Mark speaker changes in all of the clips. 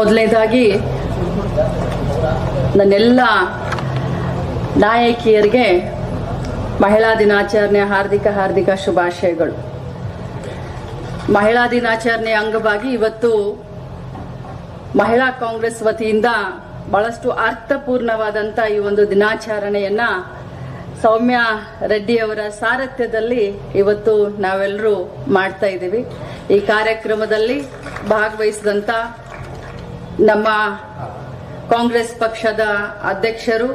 Speaker 1: ಮೊದಲನೇದಾಗಿ ನನ್ನೆಲ್ಲ ನಾಯಕಿಯರಿಗೆ ಮಹಿಳಾ ದಿನಾಚರಣೆ, ಹಾರ್ದಿಕ ಹಾರ್ದಿಕ ಶುಭಾಶಯಗಳು. ಮಹಿಳಾ ದಿನಾಚರಣೆ ಅಂಗವಾಗಿ ಇವತ್ತು ಮಹಿಳಾ ಕಾಂಗ್ರೆಸ್ ವತಿಯಿಂದ ಬಹಳಷ್ಟು ಅರ್ಥಪೂರ್ಣವಾದಂತ ಈ ಒಂದು ದಿನಾಚರಣೆಯನ್ನ ಸೌಮ್ಯ ರೆಡ್ಡಿಯವರ ಸಾರಥ್ಯದಲ್ಲಿ ಇವತ್ತು ನಾವೆಲ್ಲರೂ ಮಾಡ್ತಾ ಇದ್ದೀವಿ. ಈ ಕಾರ್ಯಕ್ರಮದಲ್ಲಿ ಭಾಗವಹಿಸಿದಂತ ನಮ್ಮ ಕಾಂಗ್ರೆಸ್ ಪಕ್ಷದ ಅಧ್ಯಕ್ಷರು,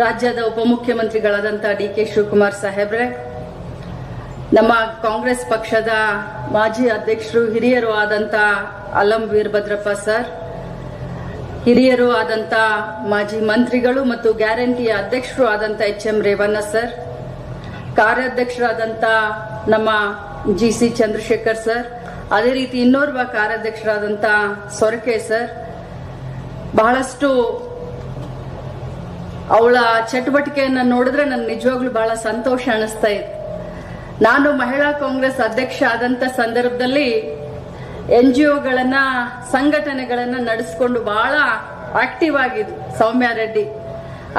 Speaker 1: ರಾಜ್ಯದ ಉಪಮುಖ್ಯಮಂತ್ರಿಗಳಾದಂಥ ಡಿ ಕೆ ಶಿವಕುಮಾರ್ ಸಾಹೇಬ್ರೆ, ನಮ್ಮ ಕಾಂಗ್ರೆಸ್ ಪಕ್ಷದ ಮಾಜಿ ಅಧ್ಯಕ್ಷರು, ಹಿರಿಯರು ಆದಂತ ಅಲಂ ವೀರಭದ್ರಪ್ಪ ಸರ್, ಹಿರಿಯರು ಆದಂತ ಮಾಜಿ ಮಂತ್ರಿಗಳು ಮತ್ತು ಗ್ಯಾರಂಟಿಯ ಅಧ್ಯಕ್ಷರು ಆದಂತ ಎಚ್ ಎಂ ರೇವಣ್ಣ ಸರ್ ಕಾರ್ಯಾಧ್ಯಕ್ಷರಾದಂತ ನಮ್ಮ ಜಿ ಸಿ ಚಂದ್ರಶೇಖರ್ ಸರ್ ಅದೇ ರೀತಿ ಇನ್ನೋರ್ವ ಕಾರ್ಯಾಧ್ಯಕ್ಷರಾದಂತ ಸೊರಕೆ ಸರ್, ಬಹಳಷ್ಟು ಅವಳ ಚಟುವಟಿಕೆಯನ್ನ ನೋಡಿದ್ರೆ ನನ್ಗೆ ನಿಜವಾಗ್ಲೂ ಬಹಳ ಸಂತೋಷ ಅನಿಸ್ತಾ ಇದೆ. ನಾನು ಮಹಿಳಾ ಕಾಂಗ್ರೆಸ್ ಅಧ್ಯಕ್ಷ ಆದಂತ ಸಂದರ್ಭದಲ್ಲಿ ಎನ್ ಜಿ ಒಗಳನ್ನ ಸಂಘಟನೆಗಳನ್ನ ನಡೆಸಿಕೊಂಡು ಬಹಳ ಆಕ್ಟಿವ್ ಆಗಿದ್ರು ಸೌಮ್ಯ ರೆಡ್ಡಿ.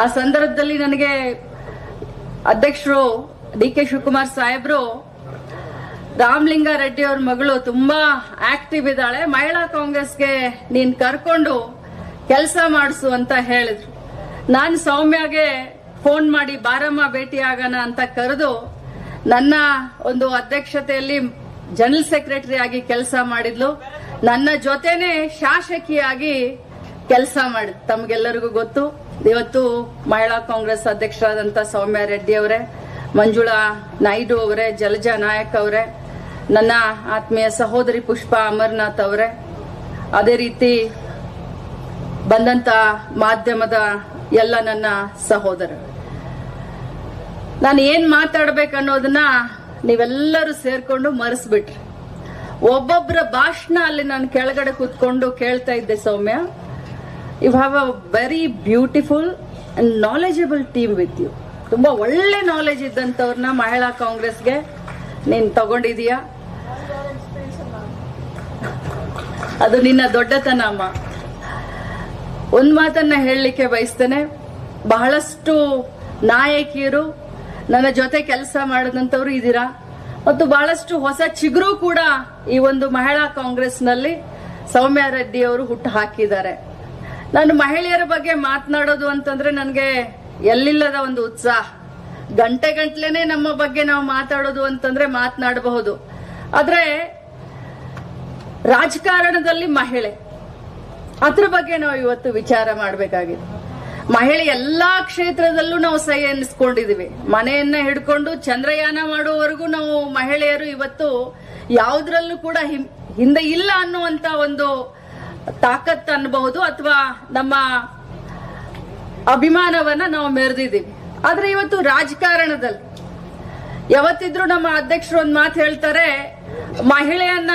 Speaker 1: ಆ ಸಂದರ್ಭದಲ್ಲಿ ನನಗೆ ಅಧ್ಯಕ್ಷರು ಡಿ ಕೆ ಶಿವಕುಮಾರ್ ಸಾಹೇಬ್ರು ರಾಮಲಿಂಗ ರೆಡ್ಡಿ ಅವ್ರ ಮಗಳು ತುಂಬಾ ಆಕ್ಟಿವ್ ಇದ್ದಾಳೆ. ಮಹಿಳಾ ಕಾಂಗ್ರೆಸ್ಗೆ ನೀನ್ ಕರ್ಕೊಂಡು ಕೆಲಸ ಮಾಡಿಸು ಅಂತ ಹೇಳಿದ್ರು. ನಾನು ಸೌಮ್ಯಗೆ ಫೋನ್ ಮಾಡಿ, ಬಾರಮ್ಮ, ಭೇಟಿ ಆಗೋಣ ಅಂತ ಕರೆದು ನನ್ನ ಒಂದು ಅಧ್ಯಕ್ಷತೆಯಲ್ಲಿ ಜನರಲ್ ಸೆಕ್ರೆಟರಿ ಆಗಿ ಕೆಲಸ ಮಾಡಿದ್ಲು. ನನ್ನ ಜೊತೆನೆ ಶಾಸಕಿಯಾಗಿ ಕೆಲಸ ಮಾಡಿದ್, ತಮಗೆಲ್ಲರಿಗೂ ಗೊತ್ತು. ಇವತ್ತು ಮಹಿಳಾ ಕಾಂಗ್ರೆಸ್ ಅಧ್ಯಕ್ಷರಾದಂತ ಸೌಮ್ಯ ರೆಡ್ಡಿ ಅವರೇ, ಮಂಜುಳಾ ನಾಯ್ಡು ಅವರೇ, ಜಲಜಾ ನಾಯಕ್ ಅವರೇ ನನ್ನ ಆತ್ಮೀಯ ಸಹೋದರಿ ಪುಷ್ಪ ಅಮರ್ನಾಥ್ ಅವರೇ, ಅದೇ ರೀತಿ ಬಂದಂತ ಮಾಧ್ಯಮದ ಎಲ್ಲ ನನ್ನ ಸಹೋದರ ನಾನು ಏನ್ ಮಾತಾಡ್ಬೇಕನ್ನೋದನ್ನ ನೀವೆಲ್ಲರೂ ಸೇರ್ಕೊಂಡು ಮರೆಸ್ಬಿಟ್ರಿ. ಒಬ್ಬೊಬ್ಬರ ಭಾಷಣ ಅಲ್ಲಿ ನಾನು ಕೆಳಗಡೆ ಕೂತ್ಕೊಂಡು ಕೇಳ್ತಾ ಇದ್ದೆ Soumya. You have a very beautiful and knowledgeable team with you ತುಂಬಾ ಒಳ್ಳೆ ನಾಲೆಜ್ ಇದ್ದಂಥವ್ರನ್ನ ಮಹಿಳಾ ಕಾಂಗ್ರೆಸ್ಗೆ ನೀನ್ ತಗೊಂಡಿದೀಯಾ? ಅದು ನಿನ್ನ ದೊಡ್ಡತನ, ಅಮ್ಮ. ಒಂದ್ ಮಾತನ್ನ ಹೇಳಲಿಕ್ಕೆ ಬಯಸ್ತೇನೆ. ಬಹಳಷ್ಟು ನಾಯಕಿಯರು ನನ್ನ ಜೊತೆ ಕೆಲಸ ಮಾಡಿದಂತವ್ರು ಇದ್ದೀರಾ? ಮತ್ತು ಬಹಳಷ್ಟು ಹೊಸ ಚಿಗುರು ಕೂಡ ಈ ಒಂದು ಮಹಿಳಾ ಕಾಂಗ್ರೆಸ್ನಲ್ಲಿ ಸೌಮ್ಯ ರೆಡ್ಡಿ ಅವರು ಹುಟ್ಟು ಹಾಕಿದ್ದಾರೆ. ನಾನು ಮಹಿಳೆಯರ ಬಗ್ಗೆ ಮಾತನಾಡೋದು ಅಂತಂದ್ರೆ ನನಗೆ ಎಲ್ಲಿಲ್ಲದ ಒಂದು ಉತ್ಸಾಹ. ಗಂಟೆ ಗಂಟ್ಲೆನೆ ನಮ್ಮ ಬಗ್ಗೆ ನಾವು ಮಾತಾಡೋದು ಅಂತಂದ್ರೆ ಮಾತನಾಡಬಹುದು. ಆದ್ರೆ ರಾಜಕಾರಣದಲ್ಲಿ ಮಹಿಳೆ. ಅದ್ರ ಬಗ್ಗೆ ನಾವು ಇವತ್ತು ವಿಚಾರ ಮಾಡಬೇಕಾಗಿದೆ. ಮಹಿಳೆ ಎಲ್ಲಾ ಕ್ಷೇತ್ರದಲ್ಲೂ ನಾವು ಸೈ ಎನ್ನಿಸ್ಕೊಂಡಿದೀವಿ ಮನೆಯನ್ನ ಹಿಡ್ಕೊಂಡು ಚಂದ್ರಯಾನ ಮಾಡುವವರೆಗೂ ನಾವು ಮಹಿಳೆಯರು ಇವತ್ತು ಯಾವುದ್ರಲ್ಲೂ ಕೂಡ ಹಿಂದೆ ಇಲ್ಲ ಅನ್ನುವಂತ ಒಂದು ತಾಕತ್ ಅನ್ಬಹುದು ಅಥವಾ ನಮ್ಮ ಅಭಿಮಾನವನ್ನ ನಾವು ಮೆರೆದಿದ್ದೀವಿ. ಆದ್ರೆ ಇವತ್ತು ರಾಜಕಾರಣದಲ್ಲಿ ಯಾವತ್ತಿದ್ರು ನಮ್ಮ ಅಧ್ಯಕ್ಷರು ಒಂದ್ ಮಾತು ಹೇಳ್ತಾರೆ ಮಹಿಳೆಯನ್ನ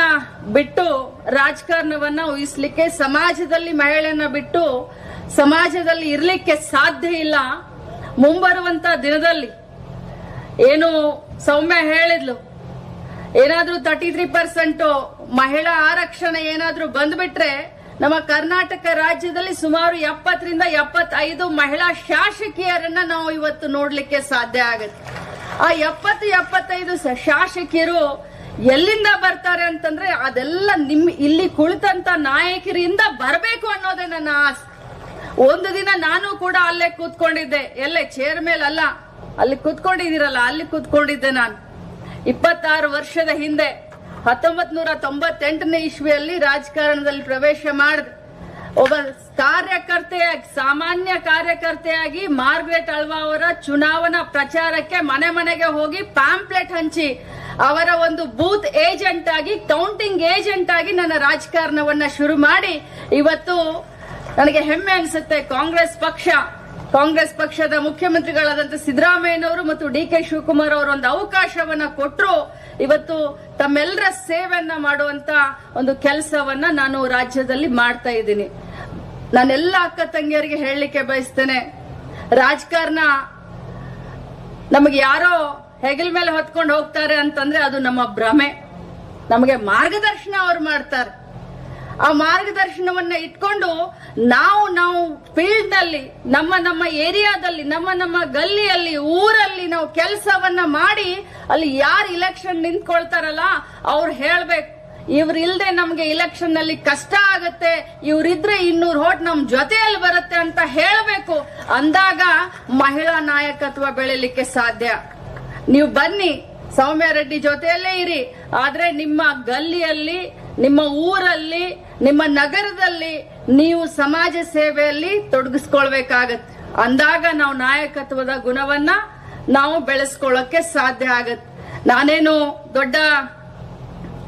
Speaker 1: ಬಿಟ್ಟು ರಾಜಕಾರಣವನ್ನ ಊಹಿಸ್ಲಿಕ್ಕೆ ಸಮಾಜದಲ್ಲಿ ಮಹಿಳೆಯನ್ನ ಬಿಟ್ಟು ಸಮಾಜದಲ್ಲಿ ಇರ್ಲಿಕ್ಕೆ ಸಾಧ್ಯ ಇಲ್ಲ. ಮುಂಬರುವಂತ ದಿನದಲ್ಲಿ ಏನು ಸೌಮ್ಯ ಹೇಳಿದ್ಲು. ಏನಾದ್ರೂ ತರ್ಟಿ ತ್ರೀ ಪರ್ಸೆಂಟ್ ಮಹಿಳಾ ಆರಕ್ಷಣೆ ಏನಾದ್ರೂ ಬಂದ್ಬಿಟ್ರೆ ನಮ್ಮ ಕರ್ನಾಟಕ ರಾಜ್ಯದಲ್ಲಿ ಸುಮಾರು ಎಪ್ಪತ್ತರಿಂದ ಎಪ್ಪತ್ತೈದು ಮಹಿಳಾ ಶಾಸಕಿಯರನ್ನ ನಾವು ಇವತ್ತು ನೋಡ್ಲಿಕ್ಕೆ ಸಾಧ್ಯ ಆಗುತ್ತೆ. ಆ ಎಪ್ಪತ್ತು, ಎಪ್ಪತ್ತೈದು ಶಾಸಕಿಯರು ಎಲ್ಲಿಂದ ಬರ್ತಾರೆ ಅಂತಂದ್ರೆ ಅದೆಲ್ಲ ನಿಮ್ ಇಲ್ಲಿ ಕುಳಿತಂತ ನಾಯಕರಿಂದ ಬರಬೇಕು ಅನ್ನೋದೇ ನನ್ನ ಆಸೆ. ಒಂದು ದಿನ ನಾನು ಕೂಡ ಅಲ್ಲೇ ಕೂತ್ಕೊಂಡಿದ್ದೆ. ಎಲ್ಲೇ? ಚೇರ್ ಮೇಲೆ ಅಲ್ಲ ಅಲ್ಲಿ ಕೂತ್ಕೊಂಡಿದ್ದೀರಲ್ಲ? ಅಲ್ಲಿ ಕೂತ್ಕೊಂಡಿದ್ದೆ ನಾನು. ಇಪ್ಪತ್ತಾರು ವರ್ಷದ ಹಿಂದೆ ಹತ್ತೊಂಬತ್ ನೂರ ತೊಂಬತ್ತೆಂಟನೇ ಇಸ್ವಿಯಲ್ಲಿ ರಾಜಕಾರಣದಲ್ಲಿ ಪ್ರವೇಶ ಮಾಡಿದೆ. ಒಬ್ಬ ಕಾರ್ಯಕರ್ತೆಯಾಗಿ, ಸಾಮಾನ್ಯ ಕಾರ್ಯಕರ್ತೆಯಾಗಿ ಮಾರ್ಗ್ರೆಟ್ ಅಳ್ವಾ ಅವರ ಚುನಾವಣಾ ಪ್ರಚಾರಕ್ಕೆ ಮನೆ ಮನೆಗೆ ಹೋಗಿ ಪ್ಯಾಂಪ್ಲೆಟ್ ಹಂಚಿ ಅವರ ಒಂದು ಬೂತ್ ಏಜೆಂಟ್ ಆಗಿ ಕೌಂಟಿಂಗ್ ಏಜೆಂಟ್ ಆಗಿ ನನ್ನ ರಾಜಕಾರಣವನ್ನ ಶುರು ಮಾಡಿ. ಇವತ್ತು ನನಗೆ ಹೆಮ್ಮೆ ಅನಿಸುತ್ತೆ ಕಾಂಗ್ರೆಸ್ ಪಕ್ಷ. ಕಾಂಗ್ರೆಸ್ ಪಕ್ಷದ ಮುಖ್ಯಮಂತ್ರಿಗಳಾದಂತ ಸಿದ್ದರಾಮಯ್ಯನವರು ಮತ್ತು ಡಿ ಕೆ ಶಿವಕುಮಾರ್ ಅವರು ಒಂದು ಅವಕಾಶವನ್ನ ಕೊಟ್ಟರು ಇವತ್ತು ತಮ್ಮೆಲ್ಲರ ಸೇವೆಯನ್ನ ಮಾಡುವಂತ ಒಂದು ಕೆಲಸವನ್ನ ನಾನು ರಾಜ್ಯದಲ್ಲಿ ಮಾಡ್ತಾ ಇದ್ದೀನಿ. ನಾನೆಲ್ಲ ಅಕ್ಕ ತಂಗಿಯರಿಗೆ ಹೇಳಲಿಕ್ಕೆ ಬಯಸ್ತೇನೆ. ರಾಜಕಾರಣ ನಮಗೆ ಯಾರೋ ಹೆಗಲ್ ಮೇಲೆ ಹೊತ್ಕೊಂಡು ಹೋಗ್ತಾರೆ ಅಂತಂದ್ರೆ ಅದು ನಮ್ಮ ಭ್ರಮೆ. ನಮಗೆ ಮಾರ್ಗದರ್ಶನ ಅವ್ರು ಮಾಡ್ತಾರೆ. ಆ ಮಾರ್ಗದರ್ಶನವನ್ನ ಇಟ್ಕೊಂಡು ನಾವು ನಾವು ಫೀಲ್ಡ್ನಲ್ಲಿ ನಮ್ಮ ನಮ್ಮ ಏರಿಯಾದಲ್ಲಿ, ನಮ್ಮ ನಮ್ಮ ಗಲ್ಲಿಯಲ್ಲಿ, ಊರಲ್ಲಿ ನಾವು ಕೆಲಸವನ್ನ ಮಾಡಿ ಅಲ್ಲಿ ಯಾರು ಇಲೆಕ್ಷನ್ ನಿಂತ್ಕೊಳ್ತಾರಲ್ಲ, ಅವ್ರು ಹೇಳ್ಬೇಕು. ಇವ್ರ ಇಲ್ದೆ ನಮ್ಗೆ ಇಲೆಕ್ಷನ್ನಲ್ಲಿ ಕಷ್ಟ ಆಗತ್ತೆ, ಇವ್ರಿದ್ರೆ ಇನ್ನೂರು ಹೋಟ್ ನಮ್ ಜೊತೆಯಲ್ಲಿ ಬರುತ್ತೆ ಅಂತ ಹೇಳಬೇಕು. ಅಂದಾಗ ಮಹಿಳಾ ನಾಯಕತ್ವ ಬೆಳಿಲಿಕ್ಕೆ ಸಾಧ್ಯ. ನೀವು ಬನ್ನಿ, ಸೌಮ್ಯ ರೆಡ್ಡಿ ಜೊತೆಯಲ್ಲೇ ಇರಿ. ಆದ್ರೆ ನಿಮ್ಮ ಗಲ್ಲಿಯಲ್ಲಿ, ನಿಮ್ಮ ಊರಲ್ಲಿ, ನಿಮ್ಮ ನಗರದಲ್ಲಿ ನೀವು ಸಮಾಜ ಸೇವೆಯಲ್ಲಿ ತೊಡಗಿಸ್ಕೊಳ್ಬೇಕಾಗತ್ತೆ. ಅಂದಾಗ ನಾವು ನಾಯಕತ್ವದ ಗುಣವನ್ನ ನಾವು ಬೆಳೆಸ್ಕೊಳ್ಳೋಕೆ ಸಾಧ್ಯ ಆಗತ್ತೆ. ನಾನೇನು ದೊಡ್ಡ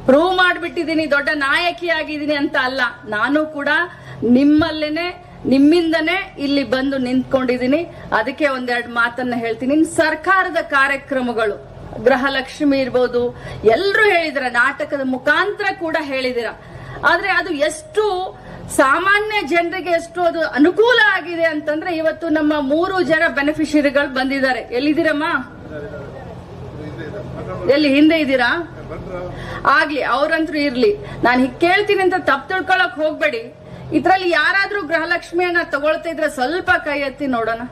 Speaker 1: ಪ್ರೂವ್ ಮಾಡಿಬಿಟ್ಟಿದ್ದೀನಿ, ದೊಡ್ಡ ನಾಯಕಿ ಆಗಿದ್ದೀನಿ ಅಂತ ಅಲ್ಲ. ನಾನು ಕೂಡ ನಿಮ್ಮಲ್ಲೇನೆ, ನಿಮ್ಮಿಂದನೇ ಇಲ್ಲಿ ಬಂದು ನಿಂತ್ಕೊಂಡಿದ್ದೀನಿ. ಅದಕ್ಕೆ ಒಂದೆರಡು ಮಾತನ್ನ ಹೇಳ್ತೀನಿ. ಸರ್ಕಾರದ ಕಾರ್ಯಕ್ರಮಗಳು, ಗೃಹಲಕ್ಷ್ಮಿ ಇರ್ಬೋದು ಎಲ್ಲರೂ ಹೇಳಿದಿರ, ನಾಟಕದ ಮುಖಾಂತರ ಕೂಡ ಹೇಳಿದಿರ. ಆದ್ರೆ ಅದು ಎಷ್ಟು ಸಾಮಾನ್ಯ ಜನರಿಗೆ ಎಷ್ಟು ಅದು ಅನುಕೂಲ ಆಗಿದೆ ಅಂತಂದ್ರೆ ಇವತ್ತು ನಮ್ಮ ಮೂರು ಜನ ಬೆನಿಫಿಷರಿಗಳು ಬಂದಿದ್ದಾರೆ. ಎಲ್ಲಿದ್ದೀರಮ್ಮ? ಎಲ್ಲಿ ಹಿಂದೆ ಇದ್ದೀರಾ? ಆಗ್ಲಿ, ಅವ್ರಂತ್ರು ಇರ್ಲಿ. ನಾನು ಹಿಕ್ ಕೇಳ್ತೀನಿ ಅಂತ ತಪ್ಪು ತಿಳ್ಕೊಳಕ್ ಹೋಗ್ಬೇಡಿ. ಇದ್ರಲ್ಲಿ ಯಾರಾದ್ರೂ ಗೃಹಲಕ್ಷ್ಮಿಯನ್ನ ತಗೊಳ್ತಾ ಇದ್ರೆ ಸ್ವಲ್ಪ ಕೈ ಎತ್ತಿ ನೋಡೋಣ.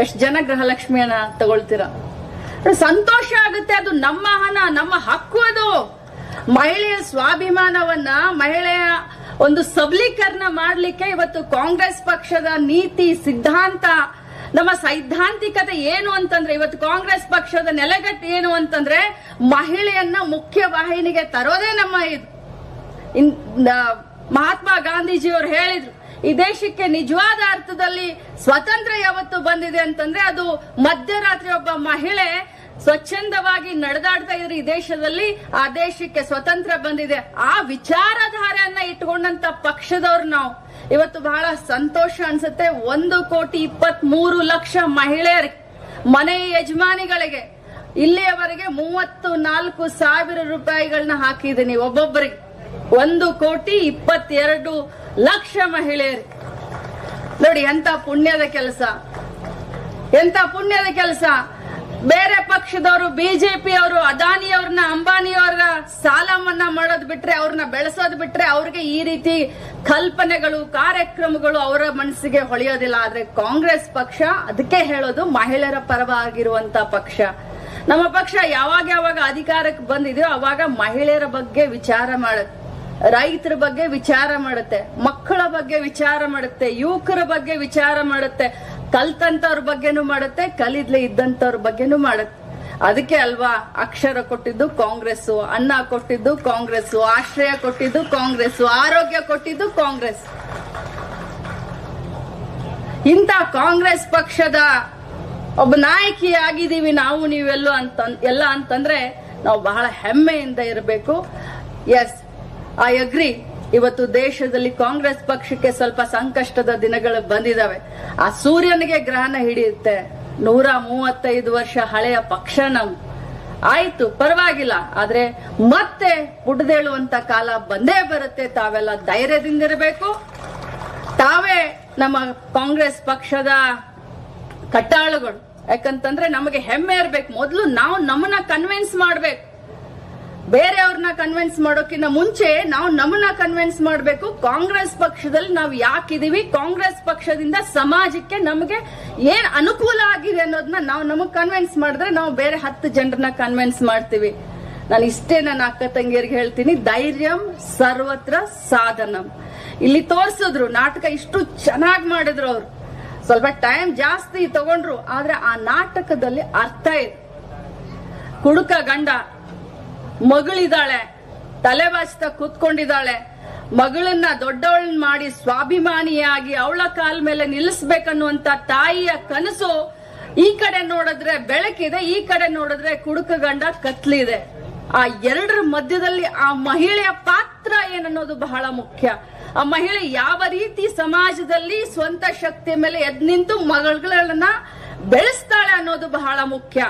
Speaker 1: ಎಷ್ಟ್ ಜನ ಗೃಹಲಕ್ಷ್ಮಿಯನ್ನ ತಗೊಳ್ತೀರ? ಸಂತೋಷ ಆಗುತ್ತೆ ಅದು ನಮ್ಮ ಹಣ, ನಮ್ಮ ಹಕ್ಕು ಅದು. ಮಹಿಳೆಯ ಸ್ವಾಭಿಮಾನವನ್ನ, ಮಹಿಳೆಯ ಒಂದು ಸಬಲೀಕರಣ ಮಾಡ್ಲಿಕ್ಕೆ ಇವತ್ತು ಕಾಂಗ್ರೆಸ್ ಪಕ್ಷದ ನೀತಿ, ಸಿದ್ಧಾಂತ ನಮ್ಮ ಸೈದ್ಧಾಂತಿಕತೆ ಏನು ಅಂತಂದ್ರೆ, ಇವತ್ತು ಕಾಂಗ್ರೆಸ್ ಪಕ್ಷದ ನೆಲೆಗಟ್ಟು ಏನು ಅಂತಂದ್ರೆ, ಮಹಿಳೆಯನ್ನ ಮುಖ್ಯ ವಾಹಿನಿಗೆ ತರೋದೇ ನಮ್ಮ ಇದು. ಮಹಾತ್ಮ ಗಾಂಧೀಜಿಯವರು ಹೇಳಿದ್ರು, ಈ ದೇಶಕ್ಕೆ ನಿಜವಾದ ಅರ್ಥದಲ್ಲಿ ಸ್ವತಂತ್ರ ಯಾವತ್ತು ಬಂದಿದೆ ಅಂತಂದ್ರೆ, ಅದು ಮಧ್ಯರಾತ್ರಿ ಒಬ್ಬ ಮಹಿಳೆ ಸ್ವಚ್ಛಂದವಾಗಿ ನಡೆದಾಡ್ತಾ ಇದ್ರೆ ಈ ದೇಶದಲ್ಲಿ, ಆ ದೇಶಕ್ಕೆ ಸ್ವತಂತ್ರ ಬಂದಿದೆ. ಆ ವಿಚಾರಧಾರೆಯನ್ನ ಇಟ್ಕೊಂಡಂತ ಪಕ್ಷದವ್ರು ನಾವು. ಇವತ್ತು ಬಹಳ ಸಂತೋಷ ಅನ್ಸುತ್ತೆ. ಒಂದು ಕೋಟಿ ಇಪ್ಪತ್ತ್ ಮೂರು ಲಕ್ಷ ಮಹಿಳೆಯರಿಗೆ, ಮನೆ ಯಜಮಾನಿಗಳಿಗೆ ಇಲ್ಲಿಯವರೆಗೆ ಮೂವತ್ತು ನಾಲ್ಕು ಸಾವಿರ ರೂಪಾಯಿಗಳನ್ನ ಹಾಕಿದ್ದೀನಿ ಒಬ್ಬೊಬ್ಬರಿಗೆ. ಒಂದು ಕೋಟಿ ಇಪ್ಪತ್ತೆರಡು ಲಕ್ಷ ಮಹಿಳೆಯರು ನೋಡಿ ಎಂತ ಪುಣ್ಯದ ಕೆಲಸ. ಎಂತ ಪುಣ್ಯದ ಕೆಲಸ. ಬೇರೆ ಪಕ್ಷದವರು ಬಿಜೆಪಿ ಅವರು ಅದಾನಿಯವ್ರನ್ನ, ಅಂಬಾನಿಯವ್ರನ್ನ ಸಾಲ ಮನ್ನಾ ಮಾಡೋದ್ ಬಿಟ್ರೆ ಅವ್ರನ್ನ ಬೆಳೆಸೋದ್ ಬಿಟ್ರೆ ಅವ್ರಿಗೆ ಈ ರೀತಿ ಕಲ್ಪನೆಗಳು, ಕಾರ್ಯಕ್ರಮಗಳು ಅವರ ಮನಸ್ಸಿಗೆ ಹೊಳೆಯೋದಿಲ್ಲ. ಆದ್ರೆ ಕಾಂಗ್ರೆಸ್ ಪಕ್ಷ ಅದಕ್ಕೆ ಹೇಳೋದು ಮಹಿಳೆಯರ ಪರವಾಗಿರುವಂತ ಪಕ್ಷ. ನಮ್ಮ ಪಕ್ಷ ಯಾವಾಗ ಯಾವಾಗ ಅಧಿಕಾರಕ್ಕೆ ಬಂದಿದೆಯೋ ಅವಾಗ ಮಹಿಳೆಯರ ಬಗ್ಗೆ ವಿಚಾರ ಮಾಡುತ್ತೆ ರೈತರ ಬಗ್ಗೆ ವಿಚಾರ ಮಾಡುತ್ತೆ, ಮಕ್ಕಳ ಬಗ್ಗೆ ವಿಚಾರ ಮಾಡುತ್ತೆ, ಯುವಕರ ಬಗ್ಗೆ ವಿಚಾರ ಮಾಡುತ್ತೆ. ಕಲ್ತಂತವ್ರ ಬಗ್ಗೆನೂ ಮಾಡುತ್ತೆ, ಕಲಿದ್ಲೆ ಇದ್ದಂತವ್ರ ಬಗ್ಗೆನೂ ಮಾಡುತ್ತೆ. ಅದಕ್ಕೆ ಅಲ್ವಾ ಅಕ್ಷರ ಕೊಟ್ಟಿದ್ದು ಕಾಂಗ್ರೆಸ್ ಅನ್ನ ಕೊಟ್ಟಿದ್ದು ಕಾಂಗ್ರೆಸ್ ಆಶ್ರಯ ಕೊಟ್ಟಿದ್ದು ಕಾಂಗ್ರೆಸ್ ಆರೋಗ್ಯ ಕೊಟ್ಟಿದ್ದು ಕಾಂಗ್ರೆಸ್. ಇಂಥ ಕಾಂಗ್ರೆಸ್ ಪಕ್ಷದ ಒಬ್ಬ ನಾಯಕಿ ಆಗಿದ್ದೀವಿ ನಾವು ನೀವೆಲ್ಲೋ ಅಂತ, ಎಲ್ಲ ಅಂತಂದ್ರೆ ನಾವು ಬಹಳ ಹೆಮ್ಮೆಯಿಂದ ಇರಬೇಕು. ಎಸ್ ಐ ಅಗ್ರಿ ಇವತ್ತು ದೇಶದಲ್ಲಿ ಕಾಂಗ್ರೆಸ್ ಪಕ್ಷಕ್ಕೆ ಸ್ವಲ್ಪ ಸಂಕಷ್ಟದ ದಿನಗಳು ಬಂದಿದಾವೆ. ಆ ಸೂರ್ಯನಿಗೆ ಗ್ರಹಣ ಹಿಡಿಯುತ್ತೆ. ನೂರ ಮೂವತ್ತೈದು ವರ್ಷ ಹಳೆಯ ಪಕ್ಷ ನಮ್ ಆಯ್ತು, ಪರವಾಗಿಲ್ಲ. ಆದ್ರೆ ಮತ್ತೆ ಪುಟದೇಳುವಂತ ಕಾಲ ಬಂದೇ ಬರುತ್ತೆ. ತಾವೆಲ್ಲ ಧೈರ್ಯದಿಂದ ಇರಬೇಕು ತಾವೇ ನಮ್ಮ ಕಾಂಗ್ರೆಸ್ ಪಕ್ಷದ ಕಟ್ಟಾಳುಗಳು. ಯಾಕಂತಂದ್ರೆ ನಮಗೆ ಹೆಮ್ಮೆ ಇರ್ಬೇಕು. ಮೊದಲು ನಾವು ನಮ್ಮನ್ನ ಕನ್ವಿನ್ಸ್ ಮಾಡ್ಬೇಕು. ಬೇರೆಯವ್ರನ್ನ ಕನ್ವಿನ್ಸ್ ಮಾಡೋಕ್ಕಿಂತ ಮುಂಚೆ ನಾವು ನಮ್ಮನ್ನ ಕನ್ವಿನ್ಸ್ ಮಾಡಬೇಕು. ಕಾಂಗ್ರೆಸ್ ಪಕ್ಷದಲ್ಲಿ ನಾವು ಯಾಕಿದೀವಿ? ಕಾಂಗ್ರೆಸ್ ಪಕ್ಷದಿಂದ ಸಮಾಜಕ್ಕೆ ನಮಗೆ ಏನ್ ಅನುಕೂಲ ಆಗಿದೆ ಅನ್ನೋದನ್ನ ನಾವು ನಮಗ್ ಕನ್ವಿನ್ಸ್ ಮಾಡಿದ್ರೆ ನಾವು ಬೇರೆ ಹತ್ತು ಜನರನ್ನ ಕನ್ವಿನ್ಸ್ ಮಾಡ್ತೀವಿ. ನಾನು ಇಷ್ಟೇ ನನ್ನ ಅಕ್ಕ ತಂಗಿಯರಿಗೆ ಹೇಳ್ತೀನಿ, ಧೈರ್ಯಂ ಸರ್ವತ್ರ ಸಾಧನಂ. ಇಲ್ಲಿ ತೋರಿಸಿದ್ರು, ನಾಟಕ ಇಷ್ಟು ಚೆನ್ನಾಗಿ ಮಾಡಿದ್ರು ಅವ್ರು. ಸ್ವಲ್ಪ ಟೈಮ್ ಜಾಸ್ತಿ ತಗೊಂಡ್ರು, ಆದ್ರೆ ಆ ನಾಟಕದಲ್ಲಿ ಅರ್ಥ ಇದೆ. ಕುಡುಕ ಗಂಡ ಮಗಳಿದ್ದಾಳೆ ತಲೆ ಬಾಚಿತ ಕೂತ್ಕೊಂಡಿದ್ದಾಳೆ ಮಗಳನ್ನ ದೊಡ್ಡವಳನ್ನ ಮಾಡಿ ಸ್ವಾಭಿಮಾನಿಯಾಗಿ ಅವಳ ಕಾಲ್ ಮೇಲೆ ನಿಲ್ಲಿಸ್ಬೇಕನ್ನುವಂತ ತಾಯಿಯ ಕನಸು ಈ ಕಡೆ ನೋಡಿದ್ರೆ ಬೆಳಕಿದೆ, ಈ ಕಡೆ ನೋಡಿದ್ರೆ ಕುಡುಕ ಗಂಡ ಕತ್ಲಿದೆ. ಆ ಎರಡರ ಮಧ್ಯದಲ್ಲಿ ಆ ಮಹಿಳೆಯ ಪಾತ್ರ ಏನನ್ನೋದು ಬಹಳ ಮುಖ್ಯ. ಆ ಮಹಿಳೆ ಯಾವ ರೀತಿ ಸಮಾಜದಲ್ಲಿ ಸ್ವಂತ ಶಕ್ತಿಯ ಮೇಲೆ ಎದ್ ನಿಂತು ಮಗಳನ್ನ ಬೆಳೆಸ್ತಾಳೆ ಅನ್ನೋದು ಬಹಳ ಮುಖ್ಯ.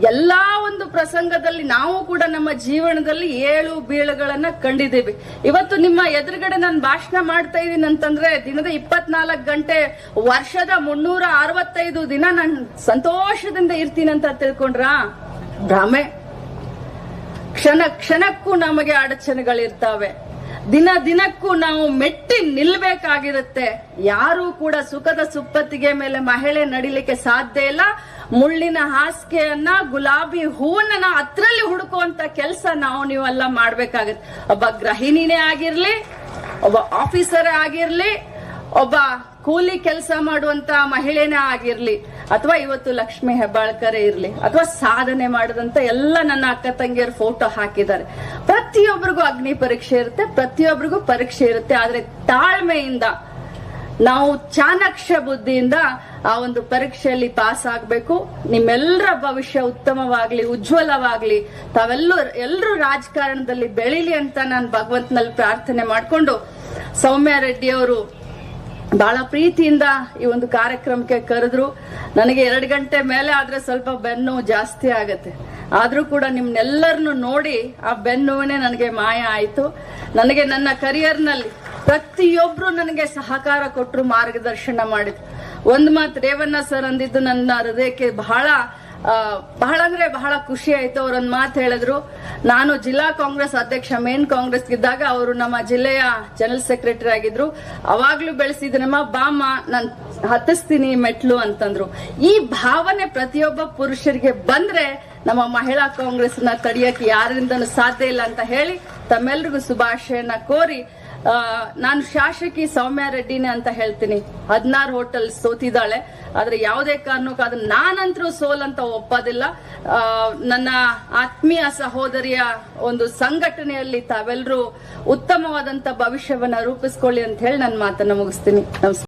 Speaker 1: ಎಲ್ಲಾ ಒಂದು ಪ್ರಸಂಗದಲ್ಲಿ ನಾವು ಕೂಡ ನಮ್ಮ ಜೀವನದಲ್ಲಿ ಏಳು ಬೀಳುಗಳನ್ನ ಕಂಡಿದ್ದೀವಿ. ಇವತ್ತು ನಿಮ್ಮ ಎದುರುಗಡೆ ನಾನು ಭಾಷಣ ಮಾಡ್ತಾ ಇದ್ದೀನಿ ಅಂತಂದ್ರೆ ದಿನದ ಇಪ್ಪತ್ನಾಲ್ಕು ಗಂಟೆ ವರ್ಷದ ಮುನ್ನೂರ ಅರವತ್ತೈದು ದಿನ ನಾನು ಸಂತೋಷದಿಂದ ಇರ್ತೀನಿ ಅಂತ ತಿಳ್ಕೊಂಡ್ರ? ಭ್ರಮೆ. ಕ್ಷಣ, ಕ್ಷಣಕ್ಕೂ ನಮಗೆ ಅಡಚಣೆಗಳಿರ್ತಾವೆ. ದಿನ ದಿನಕ್ಕೂ ನಾವು ಮೆಟ್ಟಿ ನಿಲ್ಬೇಕಾಗಿರುತ್ತೆ. ಯಾರು ಕೂಡ ಸುಖದ ಸುಪ್ಪತ್ತಿಗೆ ಮೇಲೆ ಮಹಿಳೆ ನಡಿಲಿಕ್ಕೆ ಸಾಧ್ಯ ಇಲ್ಲ. ಮುಳ್ಳಿನ ಹಾಸಿಗೆಯನ್ನ, ಗುಲಾಬಿ ಹೂವನ್ನ ಅದ್ರಲ್ಲಿ ಹುಡುಕುವಂತ ಕೆಲಸ ನಾವು ನೀವೆಲ್ಲ ಮಾಡ್ಬೇಕಾಗತ್ತೆ. ಒಬ್ಬ ಗೃಹಿಣಿನೇ ಆಗಿರ್ಲಿ, ಒಬ್ಬ ಆಫೀಸರ್ ಆಗಿರ್ಲಿ, ಒಬ್ಬ ಕೂಲಿ ಕೆಲಸ ಮಾಡುವಂತ ಮಹಿಳೆನೇ ಆಗಿರ್ಲಿ. ಅಥವಾ ಇವತ್ತು ಲಕ್ಷ್ಮಿ ಹೆಬ್ಬಾಳ್ಕರ್ ಇರ್ಲಿ, ಅಥವಾ ಸಾಧನೆ ಮಾಡಿದಂತ ಎಲ್ಲ ನನ್ನ ಅಕ್ಕ ತಂಗಿಯರ್ ಫೋಟೋ ಹಾಕಿದ್ದಾರೆ. ಪ್ರತಿಯೊಬ್ಬರಿಗೂ ಅಗ್ನಿ ಪರೀಕ್ಷೆ ಇರುತ್ತೆ ಪ್ರತಿಯೊಬ್ಬರಿಗೂ ಪರೀಕ್ಷೆ ಇರುತ್ತೆ. ಆದ್ರೆ ತಾಳ್ಮೆಯಿಂದ, ನಾವು ಚಾಣಾಕ್ಷ ಬುದ್ಧಿಯಿಂದ ಆ ಒಂದು ಪರೀಕ್ಷೆಯಲ್ಲಿ ಪಾಸ್ ಆಗ್ಬೇಕು. ನಿಮ್ಮೆಲ್ಲರ ಭವಿಷ್ಯ ಉತ್ತಮವಾಗ್ಲಿ, ಉಜ್ವಲವಾಗ್ಲಿ, ತಾವೆಲ್ಲರೂ, ಎಲ್ಲರೂ ರಾಜಕಾರಣದಲ್ಲಿ ಬೆಳಿಲಿ ಅಂತ ನಾನು ಭಗವಂತನಲ್ಲಿ ಪ್ರಾರ್ಥನೆ ಮಾಡ್ಕೊಂಡು ಸೌಮ್ಯ ರೆಡ್ಡಿ ಅವರು ಬಹಳ ಪ್ರೀತಿಯಿಂದ ಈ ಒಂದು ಕಾರ್ಯಕ್ರಮಕ್ಕೆ ಕರೆದ್ರು. ನನಗೆ ಎರಡು ಗಂಟೆ ಮೇಲೆ ಆದ್ರೆ ಸ್ವಲ್ಪ ಬೆನ್ನು ಜಾಸ್ತಿ ಆಗತ್ತೆ. ಆದ್ರೂ ಕೂಡ ನಿಮ್ನೆಲ್ಲರನ್ನು ನೋಡಿ ಆ ಬೆನ್ನುವನೇ ನನಗೆ ಮಾಯ ಆಯಿತು. ನನಗೆ ನನ್ನ ಕರಿಯರ್ನಲ್ಲಿ ಪ್ರತಿಯೊಬ್ರು ನನಗೆ ಸಹಕಾರ ಕೊಟ್ಟರು ಮಾರ್ಗದರ್ಶನ ಮಾಡಿದ್ರು. ಒಂದ್ ಮಾತು ರೇವಣ್ಣ ಸರ್ ಅಂದಿದ್ದು ನನ್ನ ಹೃದಯಕ್ಕೆ ಬಹಳ ಬಹಳ ಅಂದ್ರೆ ಬಹಳ ಖುಷಿ ಆಯ್ತು. ಅವರೊಂದ್ ಮಾತು ಹೇಳಿದ್ರು. ನಾನು ಜಿಲ್ಲಾ ಕಾಂಗ್ರೆಸ್ ಅಧ್ಯಕ್ಷ, ಮೇನ್ ಕಾಂಗ್ರೆಸ್ ಇದ್ದಾಗ ಅವರು ನಮ್ಮ ಜಿಲ್ಲೆಯ ಜನರಲ್ ಸೆಕ್ರೆಟರಿ ಆಗಿದ್ರು. ಅವಾಗ್ಲೂ ಬೆಳೆಸಿದ್ರಮ್ಮ ಬಾಮ, ನಾನು ಹತ್ತಿಸ್ತೀನಿ ಮೆಟ್ಲು ಅಂತಂದ್ರು. ಈ ಭಾವನೆ ಪ್ರತಿಯೊಬ್ಬ ಪುರುಷರಿಗೆ ಬಂದ್ರೆ ನಮ್ಮ ಮಹಿಳಾ ಕಾಂಗ್ರೆಸ್ನ ತಡೆಯಕ್ಕೆ ಯಾರಿಂದನೂ ಸಾಧ್ಯ ಇಲ್ಲ ಅಂತ ಹೇಳಿ ತಮ್ಮೆಲ್ರಿಗೂ ಶುಭಾಶಯನ ಕೋರಿ ನಾನು ಶಾಸಕಿ ಸೌಮ್ಯ ರೆಡ್ಡಿನೇ ಅಂತ ಹೇಳ್ತೀನಿ. ಹದಿನಾರು ಹೋಟೆಲ್ ಸೋತಿದ್ದಾಳೆ. ಆದ್ರೆ ಯಾವುದೇ ಕಾರಣಕ್ಕೂ ಅದನ್ನ ನಾನಂತರೂ ಅಂತ ಒಪ್ಪೋದಿಲ್ಲ. ನನ್ನ ಆತ್ಮೀಯ ಸಹೋದರಿಯ ಒಂದು ಸಂಘಟನೆಯಲ್ಲಿ ತಾವೆಲ್ಲರೂ ಉತ್ತಮವಾದಂತ ಭವಿಷ್ಯವನ್ನ ರೂಪಿಸ್ಕೊಳ್ಳಿ ಅಂತ ಹೇಳಿ ನನ್ನ ಮಾತನ್ನ ಮುಗಿಸ್ತೀನಿ. ನಮಸ್ಕಾರ.